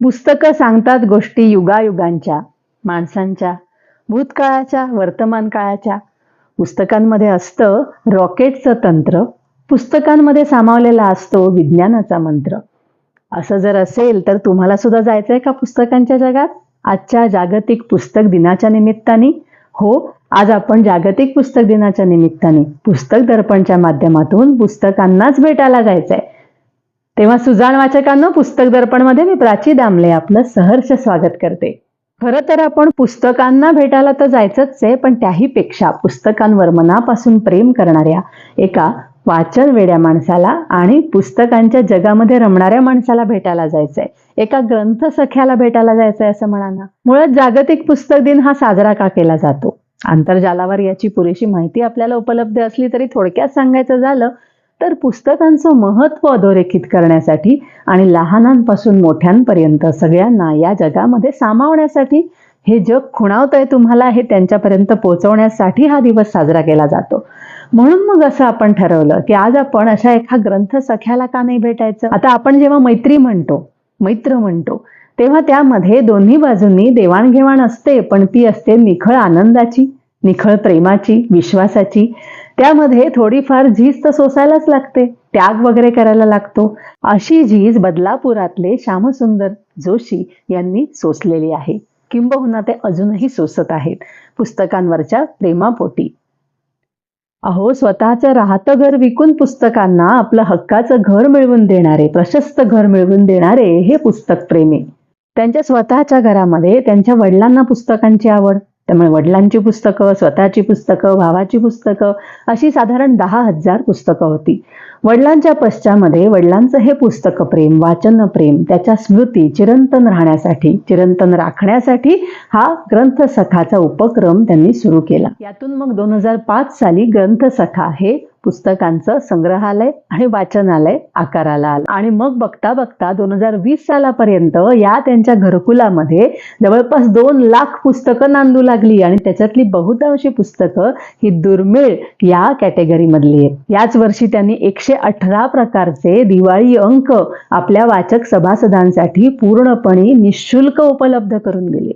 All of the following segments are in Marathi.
पुस्तकं सांगतात गोष्टी युगायुगांच्या माणसांच्या भूतकाळाच्या वर्तमान काळाच्या पुस्तकांमध्ये असतं रॉकेटचं तंत्र पुस्तकांमध्ये सामावलेला असतो विज्ञानाचा मंत्र. असं जर असेल तर तुम्हाला सुद्धा जायचंय का पुस्तकांच्या जगात? आजच्या जागतिक पुस्तक दिनाच्या निमित्ताने. हो आज आपण जागतिक पुस्तक दिनाच्या निमित्ताने पुस्तक दर्पणच्या माध्यमातून पुस्तकांनाच भेटायला जायचंय. तेव्हा सुजाण वाचकांना पुस्तक दर्पणमध्ये मी प्राची दामले आपलं सहर्ष स्वागत करते. खरं तर आपण पुस्तकांना भेटायला तर जायचंच आहे पण त्याही पेक्षा पुस्तकांवर मनापासून प्रेम करणाऱ्या एका वाचन वेड्या माणसाला आणि पुस्तकांच्या जगामध्ये रमणाऱ्या माणसाला भेटायला जायचंय. एका ग्रंथ सख्याला भेटायला जायचंय असं म्हणा ना मुळात जागतिक पुस्तक दिन हा साजरा का केला जातो? आंतरजालावर याची पुरेशी माहिती आपल्याला उपलब्ध असली तरी थोडक्यात सांगायचं झालं तर पुस्तकांचं महत्त्व अधोरेखित करण्यासाठी आणि लहानांपासून मोठ्यांपर्यंत सगळ्यांना या जगामध्ये सामावण्यासाठी हे जग खुणावतंय तुम्हाला हे त्यांच्यापर्यंत पोहोचवण्यासाठी हा दिवस साजरा केला जातो. म्हणून मग असं आपण ठरवलं की आज आपण अशा एका ग्रंथ सख्याला का नाही भेटायचं? आता आपण जेव्हा मैत्री म्हणतो मैत्र म्हणतो तेव्हा त्यामध्ये दोन्ही बाजूंनी देवाणघेवाण असते पण ती असते निखळ आनंदाची निखळ प्रेमाची विश्वासाची. त्यामध्ये थोडीफार झीज तर सोसायलाच लागते त्याग वगैरे करायला लागतो. अशी झीज बदलापुरातले श्यामसुंदर जोशी यांनी सोसलेली आहे. किंबहुना ते अजूनही सोसत आहेत. पुस्तकांवरच्या प्रेमापोटी. अहो स्वतःचं राहतं घर विकून पुस्तकांना आपलं हक्काचं घर मिळवून देणारे प्रशस्त घर मिळवून देणारे हे पुस्तक प्रेमी त्यांच्या स्वतःच्या घरामध्ये त्यांच्या वडिलांना पुस्तकांची आवड. त्यामुळे वडिलांची पुस्तकं स्वतःची पुस्तकं भावाची पुस्तकं अशी साधारण दहा हजार पुस्तकं होती. वडिलांच्या पश्चामध्ये वडिलांचं हे पुस्तक प्रेम वाचन प्रेम त्याच्या स्मृती चिरंतन राहण्यासाठी चिरंतन राखण्यासाठी हा ग्रंथसखाचा उपक्रम त्यांनी सुरू केला. यातून मग दोन हजार पाच साली ग्रंथसखा हे पुस्तकांचं संग्रहालय आणि वाचनालय आकाराला आलं. आणि मग बघता बघता दोन हजार वीस सालापर्यंत या त्यांच्या घरकुलामध्ये जवळपास दोन लाख पुस्तकं नांदू लागली आणि त्याच्यातली बहुतांशी पुस्तकं ही दुर्मिळ या कॅटेगरीमधली आहेत. याच वर्षी त्यांनी एकशे अठरा प्रकारचे दिवाळी अंक आपल्या वाचक सभासदांसाठी पूर्णपणे निशुल्क उपलब्ध करून दिले.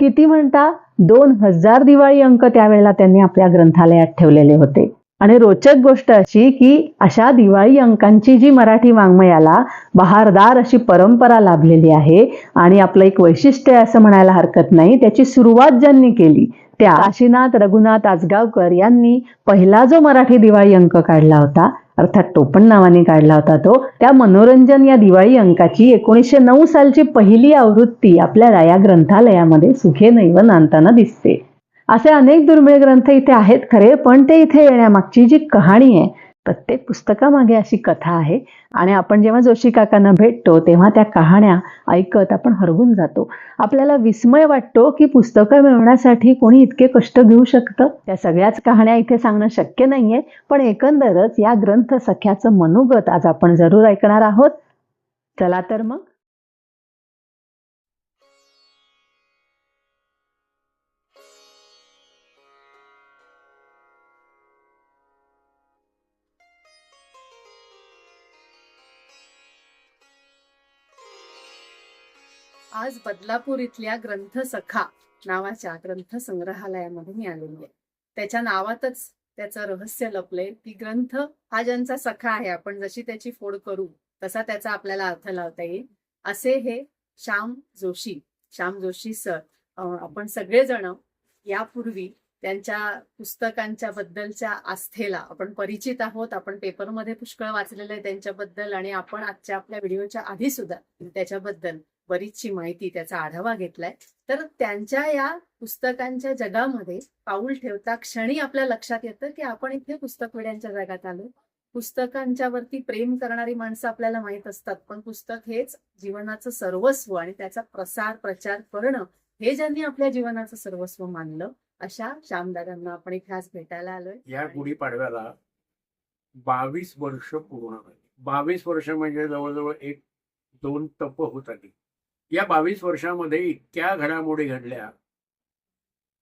किती म्हणता? दोन हजार दिवाळी अंक त्यावेळेला त्यांनी आपल्या ग्रंथालयात ठेवलेले होते. आणि रोचक गोष्ट अशी की अशा दिवाळी अंकांची जी मराठी वाङ्मयाला बहारदार अशी परंपरा लाभलेली आहे आणि आपलं एक वैशिष्ट्य आहे असं म्हणायला हरकत नाही त्याची सुरुवात ज्यांनी केली त्या काशीनाथ रघुनाथ आजगावकर यांनी पहिला जो मराठी दिवाळी अंक काढला होता अर्थात टोपण नावाने काढला होता तो त्या मनोरंजन या दिवाळी अंकाची एकोणीसशे नऊ सालची पहिली आवृत्ती आपल्याला या ग्रंथालयामध्ये सुखे नैव नांदताना दिसते. असे अनेक दुर्मिळ ग्रंथ इथे आहेत खरे पण ते इथे येण्यामागची जी कहाणी आहे प्रत्येक पुस्तकामागे अशी कथा आहे. आणि आपण जेव्हा जोशी काकांना भेटतो तेव्हा त्या कहाण्या ऐकत आपण हरवून जातो. आपल्याला विस्मय वाटतो की पुस्तकं मिळवण्यासाठी कोणी इतके कष्ट घेऊ शकतं? त्या सगळ्याच कहाण्या इथे सांगणं शक्य नाहीये पण एकंदरच या ग्रंथ सख्याचं मनोगत आज आपण जरूर ऐकणार आहोत. चला तर मग. आज बदलापूर इथल्या ग्रंथ सखा नावाच्या ग्रंथ संग्रहालयामध्ये मी आलेली आहे. त्याच्या नावातच त्याचं रहस्य लपलंय. की ग्रंथ हा ज्यांचा सखा आहे आपण जशी त्याची फोड करू तसा त्याचा आपल्याला अर्थ लावता येईल. असे हे श्याम जोशी श्याम जोशी सर आपण सगळेजण यापूर्वी त्यांच्या पुस्तकांच्या बद्दलच्या आस्थेला आपण परिचित आहोत. आपण पेपरमध्ये पुष्कळ वाचलेलं आहे त्यांच्याबद्दल आणि आपण आजच्या आपल्या व्हिडिओच्या आधी सुद्धा त्याच्याबद्दल. बरीचशी माहिती त्याचा आढावा घेतलाय. तर त्यांच्या या पुस्तकांच्या जगामध्ये पाऊल ठेवता क्षणी आपल्या लक्षात येतं की आपण इथे पुस्तक वेड्यांच्या जगात आलो. पुस्तकांच्या वरती प्रेम करणारी माणसं आपल्याला माहीत असतात पण पुस्तक हेच जीवनाचं सर्वस्व आणि त्याचा प्रसार प्रचार करणं हे ज्यांनी आपल्या जीवनाचं सर्वस्व मानलं अशा श्यामदादांना आपण इथे आज भेटायला आलोय. या गुढीपाडव्याला बावीस वर्ष पूर्ण झाली. बावीस वर्ष म्हणजे जवळजवळ एक दोन तप होत आली. या बावीस वर्षामध्ये इतक्या घडामोडी घडल्या.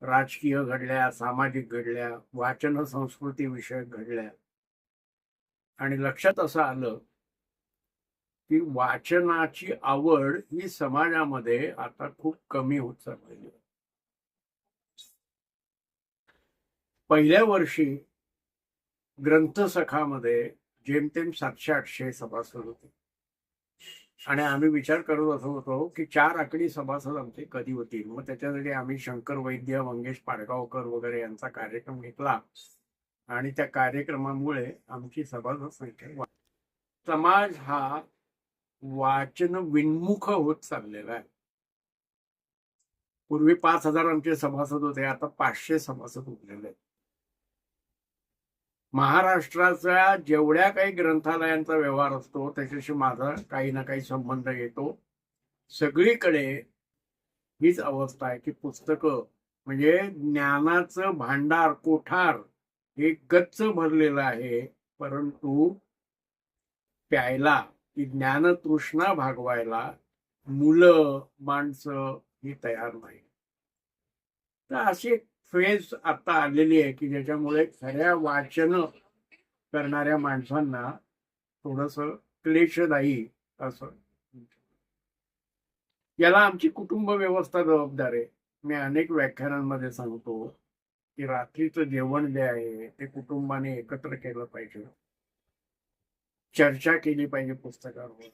राजकीय घडल्या सामाजिक घडल्या वाचन संस्कृती विषयक घडल्या. आणि लक्षात असं आलं की वाचनाची आवड ही समाजामध्ये आता खूप कमी होत चाललेली पहिल्या वर्षी ग्रंथसखामध्ये जेमतेम सातशे आठशे सभासद होते. आणि आम्ही विचार करत असं होतो की चार आकडी सभासद आमचे कधी होतील? मग त्याच्यासाठी आम्ही शंकर वैद्य मंगेश पाडगावकर वगैरे यांचा कार्यक्रम घेतला. आणि त्या कार्यक्रमामुळे आमची सभासद संख्या समाज हा वाचन विन्मुख होत चाललेला आहे. पूर्वी पाच हजार आमचे सभासद होते आता पाचशे सभासद उरलेले आहेत. महाराष्ट्राच्या जेवढ्या काही ग्रंथालयांचा व्यवहार असतो त्याच्याशी माझा काही ना काही संबंध येतो. सगळीकडे हीच अवस्था आहे की पुस्तकं म्हणजे ज्ञानाचं भांडार कोठार हे गच्च भरलेलं आहे. परंतु प्यायला की ज्ञानतृष्णा भागवायला मुलं माणसं ही तयार नाही. तर अशी एक फेज आता आलेली आहे की ज्याच्यामुळे खऱ्या वाचन करणाऱ्या माणसांना थोडस क्लेशदायी असं. याला आमची कुटुंब व्यवस्था जबाबदार आहे. मी अनेक व्याख्यानांमध्ये सांगतो की रात्रीचं जेवण जे आहे ते कुटुंबाने एकत्र केलं पाहिजे. चर्चा केली पाहिजे पुस्तकावर.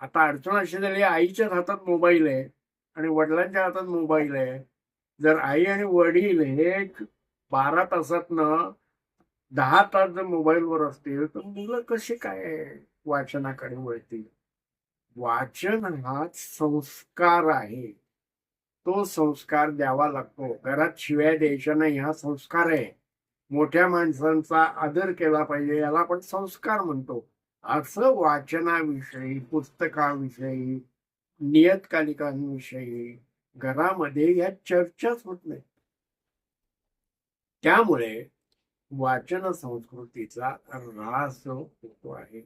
आता अडचण अशी झाली आईच्याच हातात मोबाईल आहे आणि वडिलांच्या हातात मोबाईल आहे. जर आई आणि वडील हे बारा तासातनं दहा तास जर मोबाईलवर असतील तर मुलं कशी काय वाचनाकडे वळतील? वाचन हा संस्कार आहे. तो संस्कार द्यावा लागतो. घरात शिव्या द्यायच्या नाही हा संस्कार आहे. मोठ्या माणसांचा आदर केला पाहिजे याला आपण संस्कार म्हणतो. असं वाचनाविषयी पुस्तकाविषयी नियतकालिकांविषयी घरामध्ये या चर्चाच होत नाही. त्यामुळे वाचन संस्कृतीचा ऱ्हास होतो आहे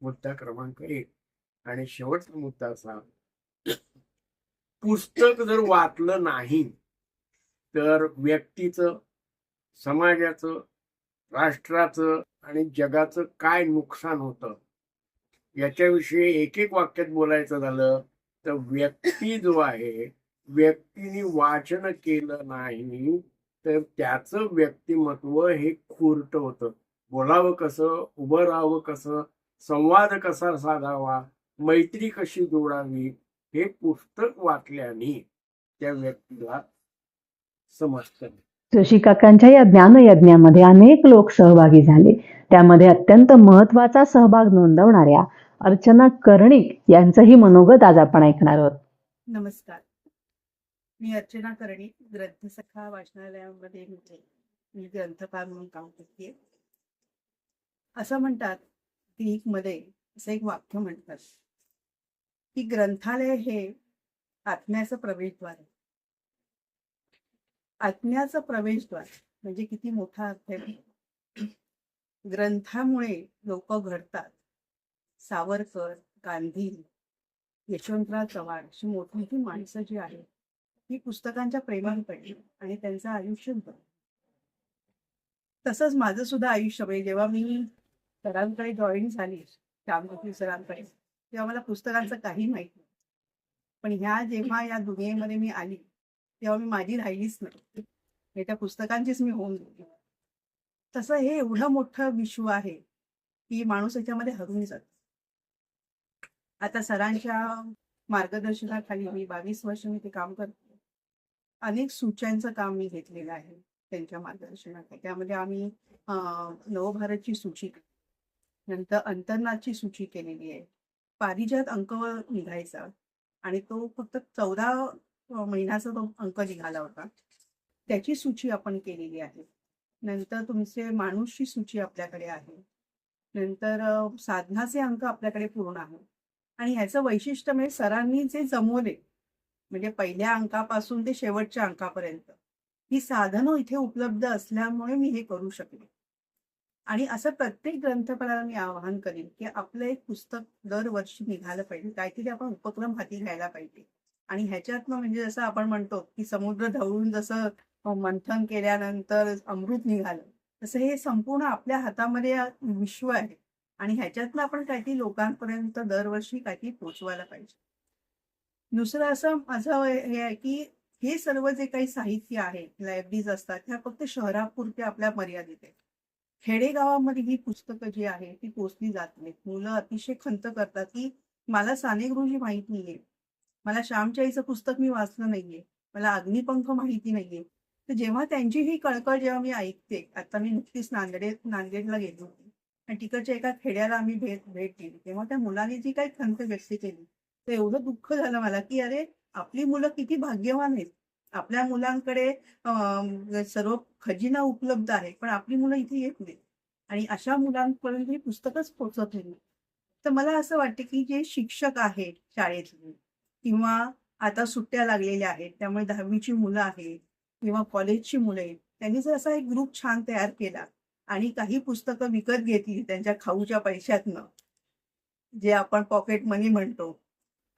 मुद्दा क्रमांक एक. आणि शेवटचा मुद्दा असा पुस्तक जर वाचलं नाही तर व्यक्तीचं समाजाचं राष्ट्राचं आणि जगाचं काय नुकसान होतं? याच्याविषयी एक एक वाक्यात बोलायचं झालं तर व्यक्ती जो आहे व्यक्तीने वाचन केलं नाही तर त्याचं व्यक्तिमत्व हे खुरट होतं. बोलावं कसं उभं राहावं कसं संवाद कसा साधावा मैत्री कशी जोडावी हे पुस्तक वाचल्याने त्या व्यक्तीला समजतं. जोशी काकांच्या या ज्ञानयज्ञामध्ये अनेक लोक सहभागी झाले. त्यामध्ये अत्यंत महत्त्वाचा सहभाग नोंदवणाऱ्या अर्चना कर्णिक यांचंही मनोगत आज आपण ऐकणार आहोत. नमस्कार. मी अर्चना कर्णिक ग्रंथसखा वाचनालयामध्ये म्हणजे मी ग्रंथकार म्हणून काम करते. असं म्हणतात ग्रीकमध्ये असं एक वाक्य म्हणतात की ग्रंथालय हे आत्म्याचं प्रवेशद्वार आहे. आत्म्याचं प्रवेशद्वार म्हणजे किती मोठा अर्थ आहे. ग्रंथामुळे लोक घडतात. सावरकर गांधी यशवंतराव चव्हाण अशी मोठमोठी माणसं जी आहेत ती पुस्तकांच्या प्रेमात पडली आणि त्यांचं आयुष्य तसंच माझं सुद्धा आयुष्य म्हणजे जेव्हा मी सरांकडे जॉईन झाली श्यामगोत्री सरांकडे तेव्हा मला पुस्तकांचं काही माहीत नाही पण ह्या जेव्हा या दुनियेमध्ये मी आली तेव्हा मी माझी राहिलीच नाही त्या पुस्तकांचीच मी होऊन गेली. तसं हे एवढं मोठं विश्व आहे की माणूस याच्यामध्ये हरून जातो. आता सरांच्या मार्गदर्शनाखाली मी बावीस वर्ष मी ते काम करते. अनेक सूच्यांचं काम मी घेतलेलं आहे त्यांच्या मार्गदर्शनाखाली. त्यामध्ये आम्ही नवभारतची सूची नंतर अंतर्नाथची सूची केलेली आहे. पारिजात अंक निघायचा आणि तो फक्त चौदा महिन्याचा तो अंक निघाला होता. त्याची सूची आपण केलेली आहे. नंतर तुमचे माणूसची सूची आपल्याकडे आहे. नंतर साधनाचे अंक आपल्याकडे पूर्ण आहे आणि ह्याचं वैशिष्ट्य म्हणजे सरांनी जे जमवले म्हणजे पहिल्या अंकापासून ते शेवटच्या अंकापर्यंत ही साधनं इथे उपलब्ध असल्यामुळे मी हे करू शकले. आणि असं प्रत्येक ग्रंथपालाला मी आवाहन करेन की आपलं एक पुस्तक दरवर्षी निघालं पाहिजे काहीतरी आपण उपक्रम हाती घ्यायला पाहिजे. आणि ह्याच्यातनं म्हणजे जसं आपण म्हणतो की समुद्र ढवळून जसं मंथन केल्यानंतर अमृत निघालं तसं हे संपूर्ण आपल्या हातामध्ये विश्व आहे. आणि ह्याच्यातनं आपण काहीतरी लोकांपर्यंत दरवर्षी काहीतरी पोचवायला पाहिजे. दुसरं असं माझं हे आहे की हे सर्व जे काही साहित्य आहे लायब्ररीज असतात ह्या फक्त शहरापुरते आपल्या मर्यादित आहेत. खेडेगावामध्ये ही पुस्तकं जी आहे ती पोचली जात नाहीत. मुलं अतिशय खंत करतात की मला सानेगृही माहीत नाहीये. मला श्यामच्याईचं पुस्तक मी वाचलं नाहीये. मला अग्निपंख माहिती नाहीये. तर जेव्हा त्यांची ही कळकळ जेव्हा मी ऐकते आता मी नुकतीच नांदेड नांदेडला गेली होती. आणि तिकडच्या एका खेड्याला आम्ही भेट भेट दिली. तेव्हा त्या मुलाने जी काही खंत व्यक्त केली तर एवढं दुःख झालं मला की अरे आपली मुलं किती भाग्यवान आहेत. आपल्या मुलांकडे सर्व खजिना उपलब्ध आहे पण आपली मुलं इथे येत नाहीत. आणि अशा मुलांपर्यंत ही पुस्तकच पोचत नाही तर मला असं वाटतं की जे शिक्षक आहेत शाळेतले किंवा आता सुट्ट्या लागलेल्या आहेत त्यामुळे दहावीची मुलं आहेत किंवा कॉलेजची मुलं आहेत त्यांनी जर असा एक ग्रुप छान तयार केला आणि काही पुस्तकं विकत घेतली त्यांच्या खाऊच्या पैशातनं. जे आपण पॉकेट मनी म्हणतो.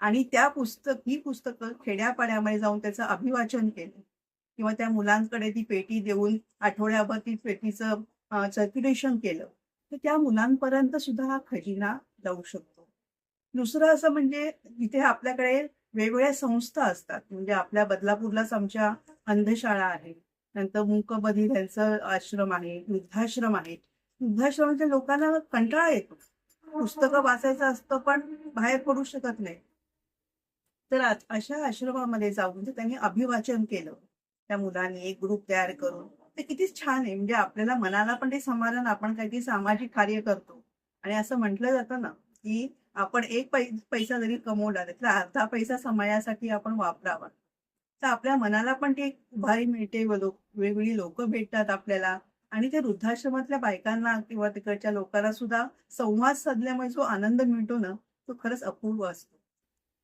आणि त्या पुस्तक ही पुस्तकं खेड्यापाड्यामध्ये जाऊन त्याचं अभिवाचन केलं. किंवा त्या मुलांकडे ती पेटी देऊन आठवड्याभर ती पेटीचं सर्क्युलेशन केलं. तर त्या मुलांपर्यंत सुद्धा हा खजिना जाऊ शकतो. दुसरं असं म्हणजे इथे आपल्याकडे वेगवेगळ्या संस्था असतात. म्हणजे आपल्या बदलापूरलाच आमच्या अंधशाळा आहे. नंतर मूकबधीर यांचं आश्रम आहे वृद्धाश्रम आहे. वृद्धाश्रमाच्या लोकांना कंटाळा येतो. पुस्तकं वाचायचं असतं पण बाहेर पडू शकत नाही. तर अशा आश्रमामध्ये जाऊन म्हणजे त्यांनी अभिवाचन केलं. त्या मुलांनी एक ग्रुप तयार करून. ते किती छान आहे. म्हणजे आपल्याला मनाला पण ते समाधान आपण काहीतरी सामाजिक कार्य करतो. आणि असं म्हटलं जातं ना की आपण एक पैसा जरी कमवला तर अर्धा पैसा समाजासाठी आपण वापरावा. तर आपल्या मनाला पण ती एक उभारी मिळते. लोक वेगवेगळी लोक भेटतात आपल्याला. आणि ते वृद्धाश्रमातल्या बायकांना किंवा तिकडच्या लोकांना सुद्धा संवाद साधल्यामुळे जो आनंद मिळतो ना तो खरंच अपूर्व असतो.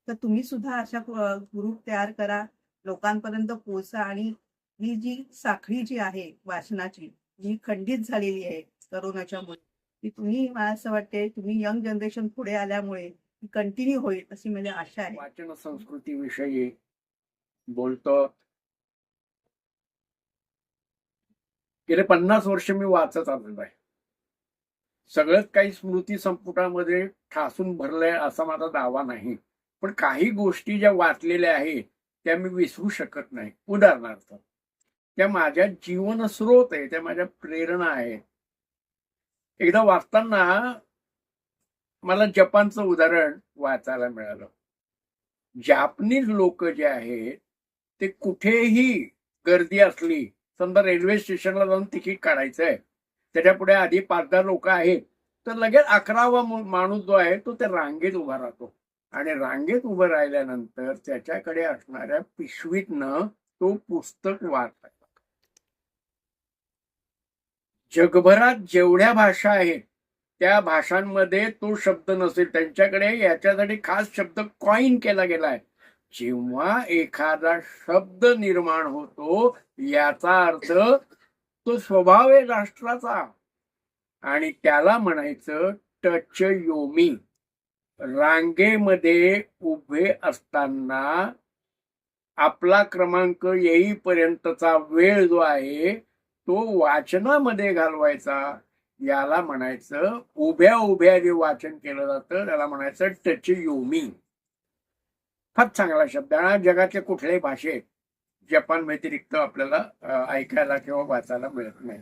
तर तुम्ही सुद्धा अशा ग्रुप तयार करा. लोकांपर्यंत पोहोचा आणि ही जी साखळी जी आहे वाचनाची जी खंडित झालेली आहे करोनाच्यामुळे ती तुम्ही मला असं वाटते तुम्ही यंग जनरेशन पुढे आल्यामुळे कंटिन्यू होईल अशी मला आशा आहे. वाचन संस्कृतीविषयी बोलतो गेले पन्नास वर्ष मी वाचत आलेलो आहे सगळंच काही स्मृती संपुटामध्ये ठासून भरलंय असा माझा दावा नाही. पण काही गोष्टी ज्या वाचलेल्या आहेत त्या मी विसरू शकत नाही. उदाहरणार्थ त्या माझ्या जीवनस्रोत आहे त्या माझ्या प्रेरणा आहेत. एकदा वाचताना मला जपानचं उदाहरण वाचायला मिळालं. जापनीज लोक जे आहेत ते कुठेही गर्दी असली समजा रेल्वे स्टेशनला जाऊन तिकीट काढायचंय त्याच्या पुढे आधी पाच दहा लोक आहेत तर लगेच अकरावा माणूस जो आहे तो त्या रांगेत उभा राहतो. आणि रांगेत उभं राहिल्यानंतर त्याच्याकडे असणाऱ्या पिशवीतनं तो पुस्तक वाचतात जगभरात जेवढ्या भाषा आहेत त्या भाषांमध्ये तो शब्द नसेल. त्यांच्याकडे याच्यासाठी खास शब्द कॉइन केला गेलाय. जेव्हा एखादा शब्द निर्माण होतो याचा अर्थ तो स्वभाव आहे राष्ट्राचा. आणि त्याला म्हणायचं टच योमी. रांगेमध्ये उभे असताना आपला क्रमांक येईपर्यंतचा वेळ जो आहे तो वाचनामध्ये घालवायचा. याला म्हणायचं उभ्या उभ्या जे वाचन केलं जातं त्याला म्हणायचं टच योमी. फार चांगला शब्द आहे. हा जगाच्या कुठल्याही भाषेत जपान व्यतिरिक्त आपल्याला ऐकायला किंवा वाचायला मिळत नाही.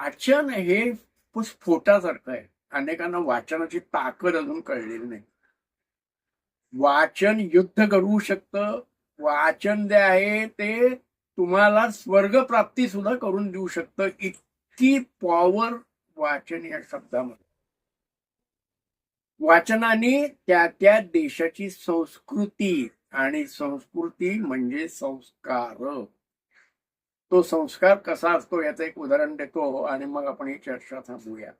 वाचन हे स्फोटासारखं आहे. अनेकांना वाचनाची ताकद अजून कळलेली नाही. वाचन युद्ध घडवू शकतं. वाचन जे आहे ते तुम्हाला स्वर्गप्राप्ती सुद्धा करून देऊ शकतं. इतकी पॉवर वाचन या शब्दामध्ये. वाचनाने त्या त्या देशाची संस्कृती आणि संस्कृती म्हणजे संस्कार. तो संस्कार कसा असतो याचं एक उदाहरण देतो आणि मग आपण ही चर्चा थांबूया.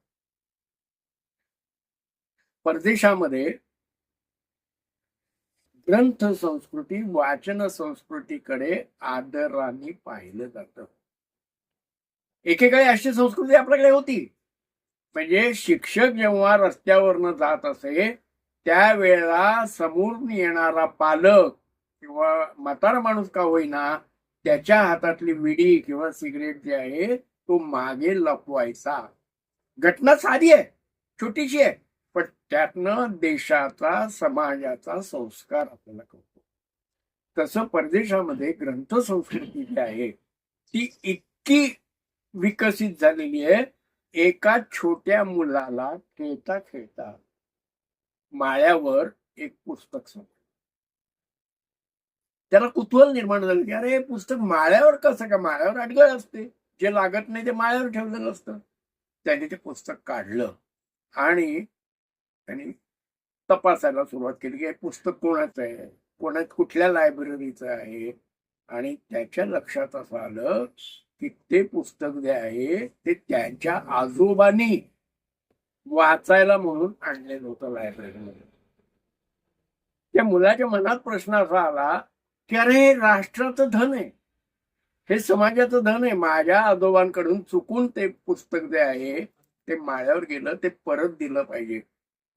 परदेशामध्ये ग्रंथ संस्कृती वाचन संस्कृतीकडे आदराने पाहिलं जात. एकेकाळी अशी संस्कृती आपल्याकडे होती. म्हणजे शिक्षक जेव्हा रस्त्यावरनं जात असे त्यावेळेला समोरून येणारा पालक किंवा म्हातारा माणूस का होईना त्याच्या हातातली विडी किंवा सिगरेट जे आहे तो मागे लपवायचा. घटना साधी आहे छोटीशी आहे पण त्यातनं देशाचा समाजाचा संस्कार आपल्याला कळतो. तसं परदेशामध्ये ग्रंथ संस्कृती जी आहे ती इतकी विकसित झालेली आहे एका छोट्या मुलाला खेळता खेळता माळ्यावर एक पुस्तक सांग त्याला कुतूहल निर्माण झालं की अरे हे पुस्तक माळ्यावर कसं का? माळ्यावर अडगळ असते. जे लागत नाही ते माळ्यावर ठेवलेलं असतं. त्याने ते पुस्तक काढलं आणि त्यांनी तपासायला सुरुवात केली की हे पुस्तक कोणाचं आहे? कोणा कुठल्या लायब्ररीचं आहे? आणि त्याच्या लक्षात असं आलं की ते पुस्तक जे आहे ते त्यांच्या आजोबांनी वाचायला म्हणून आणलेलं होतं लायब्ररीमध्ये त्या मुलाच्या मनात प्रश्न असा आला की अरे हे राष्ट्राचं धन आहे. हे समाजाचं धन आहे. माझ्या आजोबांकडून चुकून ते पुस्तक जे आहे ते माळ्यावर गेलं ते परत दिलं पाहिजे.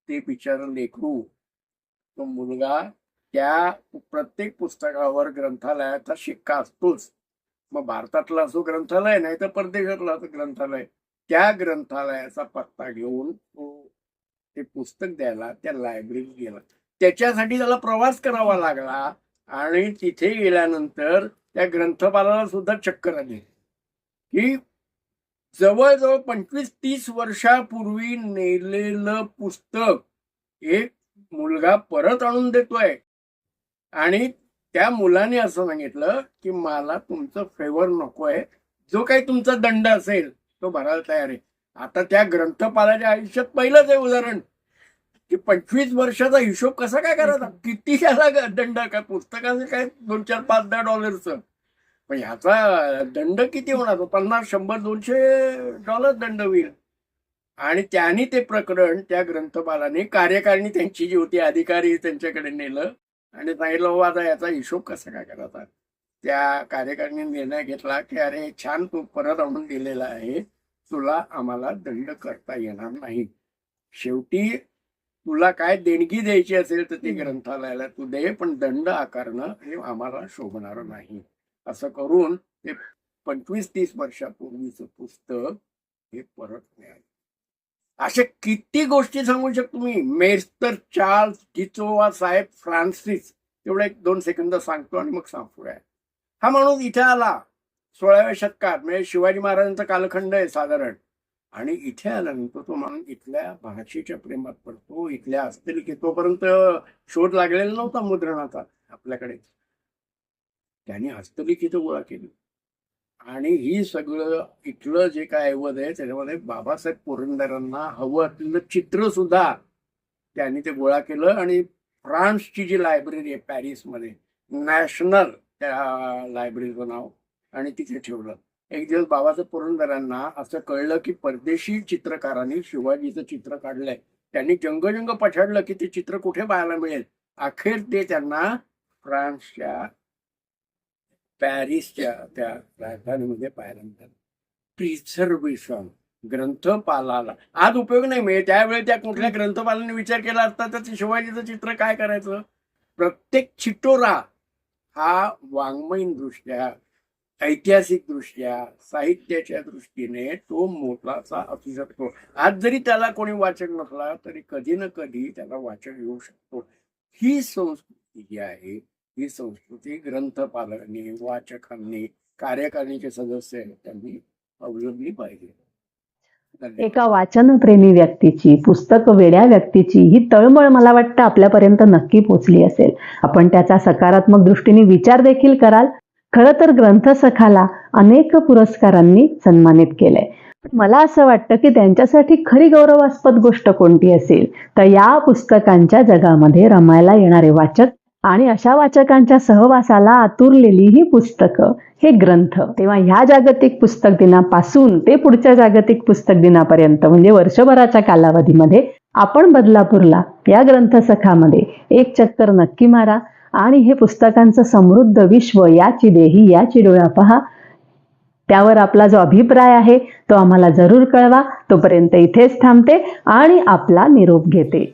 ते बिचार लेखू तो मुलगा त्या प्रत्येक पुस्तकावर ग्रंथालयाचा शिक्का असतोच. मग भारतातला असो ग्रंथालय नाही तर परदेशातलं असं ग्रंथालय त्या ग्रंथालयाचा पत्ता घेऊन तो ते पुस्तक द्यायला त्या लायब्ररीत गेला. त्याच्यासाठी त्याला प्रवास करावा लागला आणि तिथे गेल्यानंतर त्या ग्रंथपालाला सुद्धा चक्कर आली. की जवळजवळ पंचवीस तीस वर्षापूर्वी नेलेलं पुस्तक एक मुलगा परत आणून देतोय. आणि त्या मुलाने असं सांगितलं की मला तुमचं फेवर नकोय. जो काही तुमचा दंड असेल तो भरायला तयार आहे. आता त्या ग्रंथपालाच्या आयुष्यात पहिलंच आहे उदाहरण. की पंचवीस वर्षाचा हिशोब कसा काय करायचा? किती ग- दंड काय? पुस्तकाचं काय? दोन चार पाच दहा डॉलरचं. पण ह्याचा दंड किती होणार? पन्नास शंभर दोनशे डॉलर दंड होईल. आणि त्यांनी ते प्रकरण त्या ग्रंथपालाने कार्यकारिणी त्यांची जी होती अधिकारी त्यांच्याकडे नेलं. आणि हो आता याचा हिशोब कसा काय करायचा त्या कार्यकारिणी निर्णय घेतला की अरे छान तू परत आणून दिलेला आहे. तुला आम्हाला दंड करता येणार नाही. शेवटी तुला काय देणगी द्यायची असेल तर ती ग्रंथालयाला तू दे पण दंड आकारणं हे आम्हाला शोभणार नाही. असं करून ते पंचवीस तीस वर्षापूर्वीचं पुस्तक हे परत मिळालं. अशा किती गोष्टी सांगू शकतो मी? मेस्टर चार्ल्स डिचोवा साहेब फ्रान्सिस. तेवढं एक दोन सेकंद सांगतो आणि मग सांगूया हा माणूस इथे आला. सोळाव्या शतकात. म्हणजे शिवाजी महाराजांचा कालखंड आहे साधारण. आणि इथे आल्यानंतर तो माणूस इथल्या भाषेच्या प्रेमात पडतो. इथल्या असतील की तोपर्यंत शोध लागलेला नव्हता मुद्रणाचा आपल्याकडे. त्यांनी हस्तलिखित गोळा केली. आणि ही सगळं इथलं जे काय ऐवत आहे त्याच्यामध्ये बाबासाहेब पुरंदरांना हवं असलेलं चित्र सुद्धा त्यांनी ते गोळा केलं. आणि फ्रान्सची जी लायब्ररी आहे पॅरिसमध्ये नॅशनल त्या लायब्ररीचं नाव आणि तिथे ठेवलं. एक दिवस बाबासाहेब पुरंदरांना असं कळलं की परदेशी चित्रकारांनी शिवाजीचं चित्र काढलंय. त्यांनी जंगजंग पछाडलं की ते चित्र कुठे पाहायला मिळेल? अखेर ते त्यांना फ्रान्सच्या पॅरिसच्या त्या राजधानीमध्ये पाहायला प्रिझर्वेशन ग्रंथपालाला आज उपयोग नाही मिळेल त्यावेळी त्या कुठल्या ग्रंथपालाने विचार केला असता तर शिवाजीचं चित्र काय करायचं? प्रत्येक चिटोरा हा वाङ्मयीन दृष्ट्या ऐतिहासिक दृष्ट्या साहित्याच्या दृष्टीने तो मोठासा असू शकतो. आज जरी त्याला कोणी वाचक नसला तरी कधी ना कधी त्याला वाचक येऊ शकतो. ही संस्कृती जी आहे ही संस्कृती ग्रंथपालकांनी वाचकांनी कार्यकारिणीचे सदस्य आहेत त्यांनी अवलंबली पाहिजे. एका वाचनप्रेमी व्यक्तीची पुस्तक वेड्या व्यक्तीची ही तळमळ मला वाटतं आपल्यापर्यंत नक्की पोचली असेल. आपण त्याचा सकारात्मक दृष्टीने विचार देखील कराल. खरं तर ग्रंथसखाला अनेक पुरस्कारांनी सन्मानित केलंय. मला असं वाटतं की त्यांच्यासाठी खरी गौरवास्पद गोष्ट कोणती असेल? तर या पुस्तकांच्या जगामध्ये रमायला येणारे वाचक आणि अशा वाचकांच्या सहवासाला आतुरलेली ही पुस्तकं हे ग्रंथ. तेव्हा ह्या जागतिक पुस्तक दिनापासून ते पुढच्या जागतिक पुस्तक दिनापर्यंत म्हणजे वर्षभराच्या कालावधीमध्ये आपण बदलापूरला या ग्रंथसखामध्ये एक चक्कर नक्की मारा आणि हे पुस्तकांचं समृद्ध विश्व याची देही याची डोळा पहा. त्यावर आपला जो अभिप्राय आहे तो आम्हाला जरूर कळवा. तोपर्यंत इथेच थांबते आणि आपला निरोप घेते.